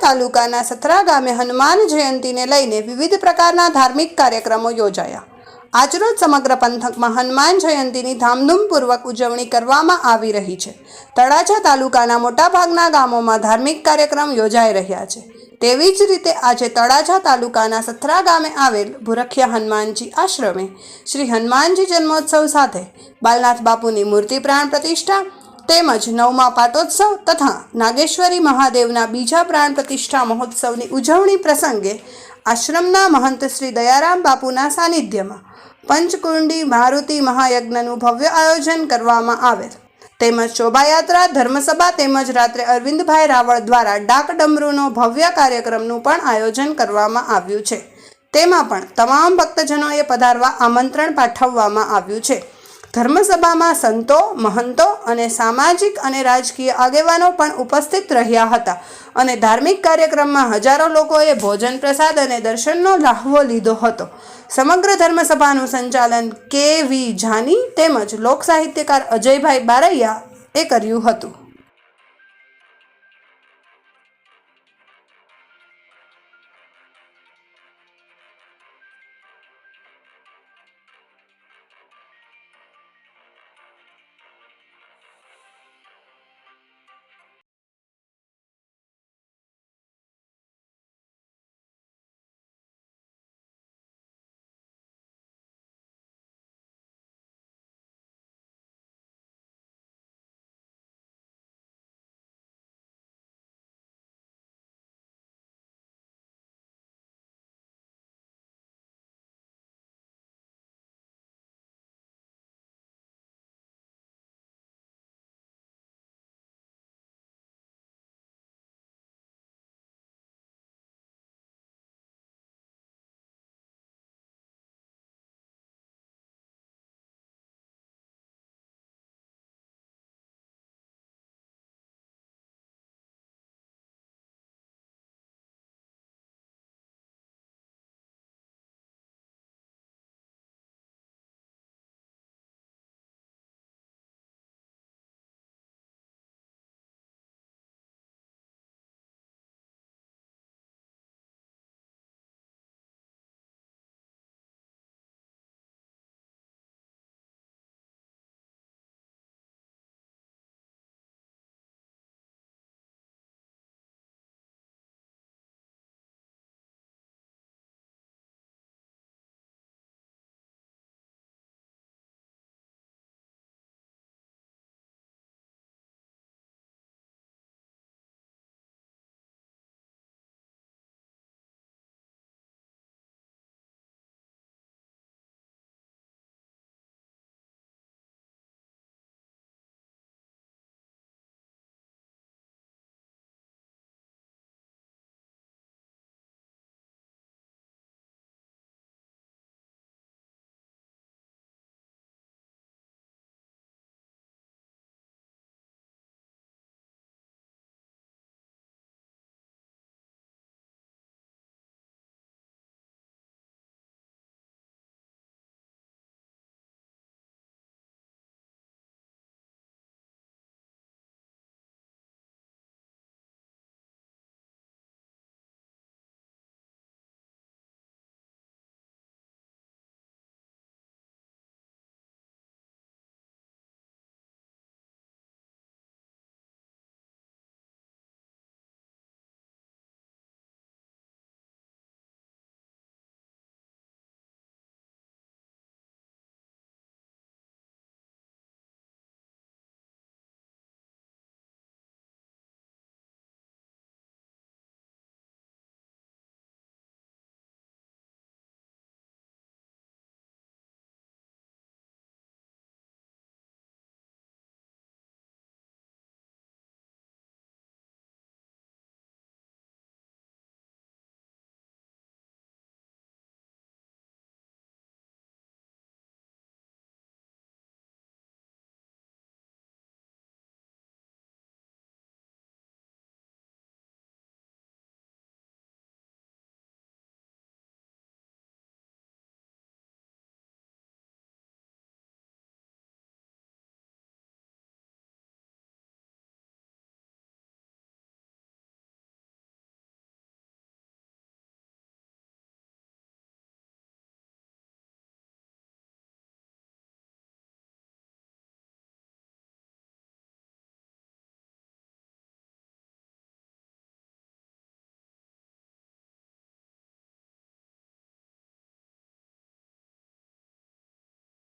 તાલુકાના સથરા ગામે હનુમાન જયંતીને લઈને વિવિધ પ્રકારના ધાર્મિક કાર્યક્રમો યોજાયા. આજરોજ સમગ્ર પંથકમાં હનુમાન જયંતીની ધામધૂમપૂર્વક ઉજવણી કરવામાં આવી રહી છે. તળાજા તાલુકાના મોટાભાગના ગામોમાં ધાર્મિક કાર્યક્રમ યોજાઈ રહ્યા છે. તેવી જ રીતે આજે તળાજા તાલુકાના સથરા ગામે આવેલ ભુરખિયા હનુમાનજી આશ્રમે શ્રી હનુમાનજી જન્મોત્સવ સાથે બાલનાથ બાપુની મૂર્તિ પ્રાણ પ્રતિષ્ઠા તેમજ નવમા પાટોત્સવ તથા નાગેશ્વરી મહાદેવના બીજા પ્રાણ પ્રતિષ્ઠા મહોત્સવની ઉજવણી પ્રસંગે આશ્રમના મહંત શ્રી દયારામ બાપુના સાનિધ્યમાં પંચકુંડી મારુતિ મહાયજ્ઞનું ભવ્ય આયોજન કરવામાં આવેલ. તેમજ શોભાયાત્રા, ધર્મસભા તેમજ રાત્રે અરવિંદભાઈ રાવળ દ્વારા ડાક ડમરૂનો ભવ્ય કાર્યક્રમનું પણ આયોજન કરવામાં આવ્યું છે. તેમાં પણ તમામ ભક્તજનોએ પધારવા આમંત્રણ પાઠવવામાં આવ્યું છે. ધર્મસભામાં સંતો, મહંતો અને સામાજિક અને રાજકીય આગેવાનો પણ ઉપસ્થિત રહ્યા હતા અને ધાર્મિક કાર્યક્રમમાં હજારો લોકોએ ભોજન પ્રસાદ અને દર્શનનો લાહવો લીધો હતો. સમગ્ર ધર્મસભાનું સંચાલન કે વી જાની તેમજ લોક સાહિત્યકાર અજયભાઈ બારૈયા એ કર્યું હતું.